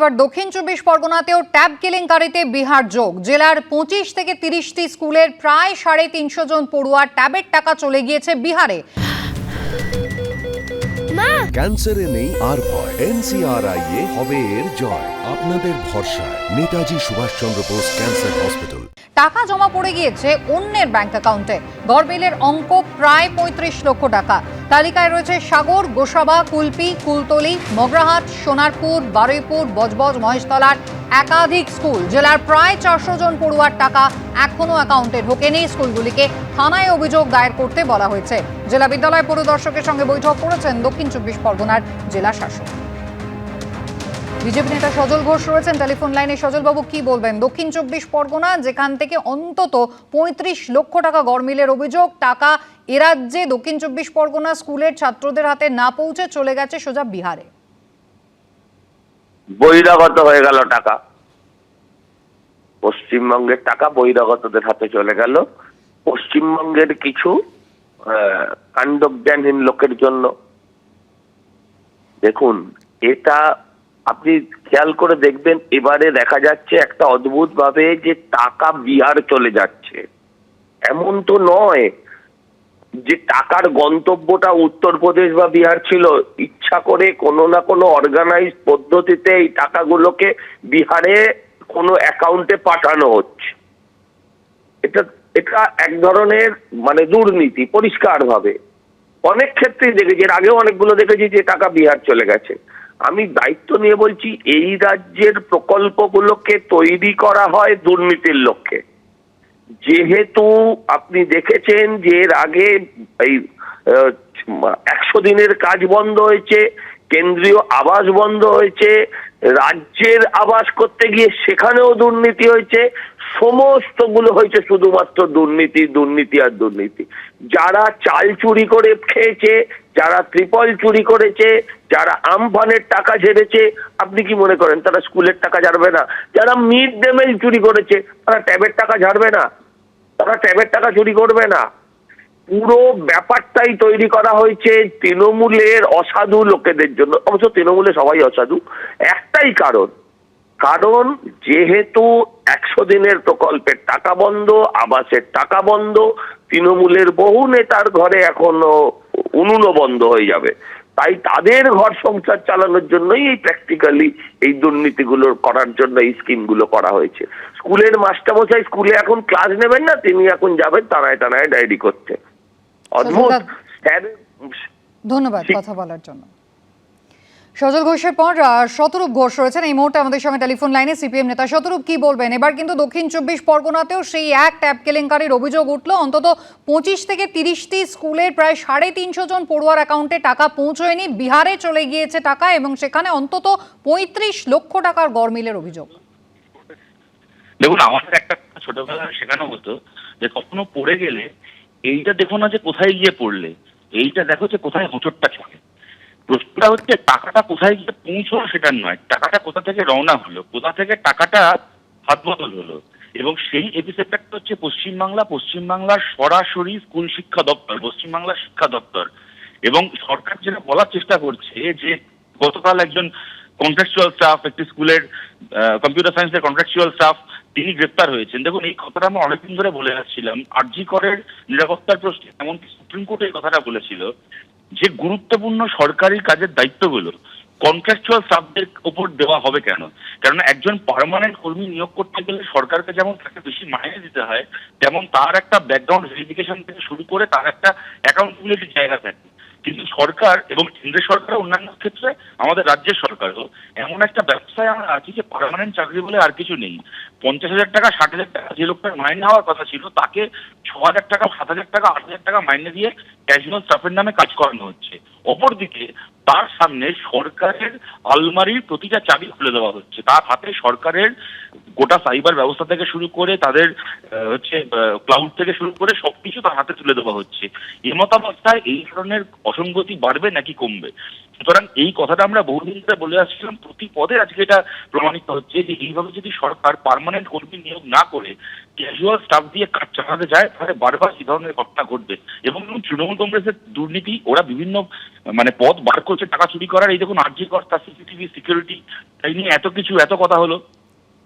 এবার দক্ষিণ চব্বিশ পরগনাতেও ট্যাব কেলেঙ্কারিতে বিহার যোগ। জেলার পঁচিশ থেকে তিরিশটি স্কুলের প্রায় সাড়ে তিনশো জন পড়ুয়া ট্যাবের টাকা চলে গিয়েছে বিহারে। ক্যান্সারে নেই আর ভয়। এনসিআরআই এ হবে এর জয়। আপনাদের ভরসায়। Netaji Subhas Chandra Bose cancer hospital. টাকা জমা পড়ে গিয়েছে অন্যের ব্যাংক অ্যাকাউন্টে। গড়বিলের অঙ্ক প্রায় পঁয়ত্রিশ লক্ষ টাকা। তালিকায় রয়েছে সাগর, গোসাবা, কুলপি, কুলতলি, মগরাহাট, সোনারপুর, বারুইপুর, বজবজ, মহেশতলার একাধিক স্কুল। জেলার প্রায় চারশো জন পড়ুয়ার টাকা এখনও অ্যাকাউন্টে ঢোকেনি। স্কুলগুলিকে থানায় অভিযোগ দায়ের করতে বলা হয়েছে। জেলা বিদ্যালয় পরিদর্শকের সঙ্গে বৈঠক করেছেন দক্ষিণ চব্বিশ পরগনার জেলা শাসক। বিজেপি নেতা সজল ঘোষ রয়েছেন। টেলিফোন লাইনে সজলবাবু, কি বলবেন? দক্ষিণ চব্বিশ পরগনা, যেখান থেকে অন্তত পঁয়ত্রিশ লক্ষ টাকা গড়মিলের অভিযোগ, টাকা এ রাজ্যে দক্ষিণ চব্বিশ পরগনা স্কুলের ছাত্রদের হাতে না পৌঁছে চলে গেছে সোজা বিহারে। বহিরাগত হয়ে গেল টাকা। পশ্চিমবঙ্গের টাকা বহিরাগতদের হাতে চলে গেল। পশ্চিমবঙ্গের কিছু কাণ্ডজ্ঞানহীন লোকের জন্য। দেখুন, এটা আপনি খেয়াল করে দেখবেন, এবারে দেখা যাচ্ছে একটা অদ্ভুত ভাবে যে টাকা বিহার চলে যাচ্ছে। এমন তো নয় যে টাকার গন্তব্যটা উত্তরপ্রদেশ বা বিহার ছিল। ইচ্ছা করে কোনো না কোনো অর্গানাইজ পদ্ধতিতে এই টাকাগুলোকে বিহারে কোনো অ্যাকাউন্টে পাঠানো হচ্ছে। এটা এটা এক ধরনের মানে দুর্নীতি, পরিষ্কারভাবে। অনেক ক্ষেত্রেই দেখেছি, এর আগেও অনেকগুলো দেখেছি যে টাকা বিহার চলে গেছে। আমি দায়িত্ব নিয়ে বলছি, এই রাজ্যের প্রকল্পগুলোকে তৈরি করা হয় দুর্নীতির লক্ষ্যে। যেহেতু আপনি দেখেছেন যে এর আগে এই একশো দিনের কাজ বন্ধ হয়েছে, কেন্দ্রীয় আবাস বন্ধ হয়েছে, রাজ্যের আবাস করতে গিয়ে সেখানেও দুর্নীতি হয়েছে সমস্তগুলো হয়েছে শুধুমাত্র দুর্নীতি দুর্নীতি আর দুর্নীতি। যারা চাল চুরি করে খেয়েছে যারা ত্রিপল চুরি করেছে, যারা আমফানের টাকা ঝেড়েছে, আপনি কি মনে করেন তারা স্কুলের টাকা ঝাড়বে না? যারা মিড ডে মিল চুরি করেছে, তারা ট্যাবের টাকা ঝাড়বে না? তারা ট্যাবের টাকা চুরি করবে না? পুরো ব্যাপারটাই তৈরি করা হয়েছে তৃণমূলের অসাধু লোকেদের জন্য। অবশ্য তৃণমূলে সবাই অসাধু। একটাই কারণ কারণ যেহেতু একশো দিনের প্রকল্পের টাকা বন্ধ, আবাসের টাকা বন্ধ, তৃণমূলের বহু নেতার ঘরে এখনও উনুনও বন্ধ হয়ে যাবে। তাই তাদের ঘর সংসার চালানোর জন্যই এই প্র্যাকটিক্যালি এই দুর্নীতিগুলো করার জন্য এই স্কিমগুলো করা হয়েছে। স্কুলের মাস্টার মাস্টারমশাই স্কুলে এখন ক্লাস নেবেন না তিনি এখন যাবেন টানায় টানায় ডায়েরি করতে। অদ্ভুত। স্যার ধন্যবাদ কথা বলার জন্য। সজল ঘোষের পর শতরূপ ঘোষ রয়েছেন। এই মুহূর্তে আমাদের সঙ্গে টেলিফোন লাইনে সিপিএম নেতা শতরূপ কি বলবেন? এবার কিন্তু দক্ষিণ চব্বিশ পরগনাতেও সেই এক ট্যাব কেলেঙ্কারির অভিযোগ উঠল। অন্তত পঁচিশ থেকে তিরিশটি স্কুলের প্রায় সাড়ে তিনশো জন পড়ুয়ার অ্যাকাউন্টে টাকা পৌঁছয়নি। বিহারে চলে গিয়েছে টাকা এবং সেখানে অন্তত পঁয়ত্রিশ লক্ষ টাকার গড়মিলের অভিযোগ। দেখুন, আমাদের একটা কথা ছোটবেলায় শেখানো হতো যে কখনো পড়ে গেলে এইটা দেখো না যে কোথায় গিয়ে পড়লে। এইটা দেখো যে কোথায় হোঁচটটা চলে প্রশ্নটা হচ্ছে, টাকাটা কোথায় গিয়ে পৌঁছলো সেটা নয়। টাকাটা কোথা থেকে রওনা হলো? কোথা থেকে টাকাটা হাত বদল হলো? এবং সেই এপিসেপ্টারটা হচ্ছে পশ্চিমবাংলা। পশ্চিমবাংলার সরাসরি স্কুল শিক্ষা দপ্তর পশ্চিমবাংলার শিক্ষা দপ্তর। এবং সরকার যেটা বলার চেষ্টা করছে যে গতকাল একজন কন্ট্রাকচুয়াল স্টাফ একটি স্কুলের কম্পিউটার সায়েন্সের কন্ট্রাকচুয়াল স্টাফ তিনি গ্রেপ্তার হয়েছেন। দেখুন, এই কথাটা আমরা অনেকদিন ধরে বলে আসছিলাম আরজি করের নিরাপত্তার প্রশ্নে এমনকি সুপ্রিম কোর্ট এই কথাটা বলেছিল যে গুরুত্বপূর্ণ সরকারি কাজের দায়িত্বগুলো কন্ট্রাকচুয়াল স্টাফদের ওপর দেওয়া হবে কেন? কারণ একজন পার্মানেন্ট কর্মী নিয়োগ করতে গেলে সরকারকে যেমন তাকে বেশি মাইনে দিতে হয়, তেমন তার একটা ব্যাকগ্রাউন্ড ভেরিফিকেশন থেকে শুরু করে তার একটা অ্যাকাউন্টেবিলিটির জায়গা থাকে। কিন্তু সরকার এবং কেন্দ্রের সরকার অন্যান্য ক্ষেত্রে আমাদের রাজ্যের সরকারও এমন একটা ব্যবসায় আমরা আছি যে পারমানেন্ট চাকরি বলে আর কিছু নেই। পঞ্চাশ হাজার টাকা, ষাট হাজার টাকা যে লোকটার মাইনে হওয়ার কথা ছিল, তাকে ছ হাজার টাকা, সাত হাজার টাকা, আট হাজার টাকা মাইনে দিয়ে ক্যাজুয়াল স্টাফের নামে কাজ করানো হচ্ছে। অপরদিকে তার সামনে সরকারের আলমারির প্রতিটা চাবি খুলে দেওয়া হচ্ছে। তার হাতে সরকারের গোটা সাইবার ব্যবস্থা থেকে শুরু করে তাদের হচ্ছে ক্লাউড থেকে শুরু করে সবকিছু তার হাতে তুলে দেওয়া হচ্ছে। এ এমতাবস্থায় এই ধরনের অসঙ্গতি বাড়বে নাকি কমবে? সুতরাং এই কথাটা আমরা বহুদিন ধরে বলে আসছিলাম, প্রতি পদে আজকে এটা প্রমাণিত হচ্ছে যে এইভাবে যদি সরকার পার্মানেন্ট কর্মী নিয়োগ না করে ক্যাজুয়াল স্টাফ দিয়ে কাজ চালাতে যায়, তাহলে বারবার এই ধরনের ঘটনা ঘটবে। এবং তৃণমূল কংগ্রেসের দুর্নীতি, ওরা বিভিন্ন মানে পথ বার করছে টাকা চুরি করার এই দেখুন আর্জি কর তার সিসিটিভি সিকিউরিটি এই নিয়ে এত কিছু এত কথা হলো।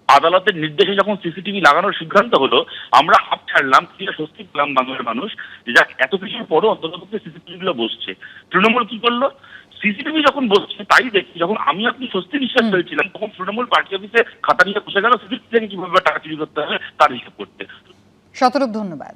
আদালতের নির্দেশে যখন সিসিটিভি লাগানোর সিদ্ধান্ত হলো আমরা হাফ ছাড়লাম কিছুটা স্বস্তি পেলাম বাংলার মানুষ যে যাক এত কিছুর পরও অন্তত সিসিটিভি গুলো বসছে। তৃণমূল কি করল? সিসিটিভি যখন বসছে তাই দেখছি যখন আমি আপনি স্বস্তি নিঃশ্বাস ফেলছিলাম তখন তৃণমূল পার্টি অফিসে খাতা নিয়ে বসে গেল সিসিটিভি থেকে কীভাবে টাকা চুরি করতে হবে তার হিসাব করতে। শতরূপ ধন্যবাদ।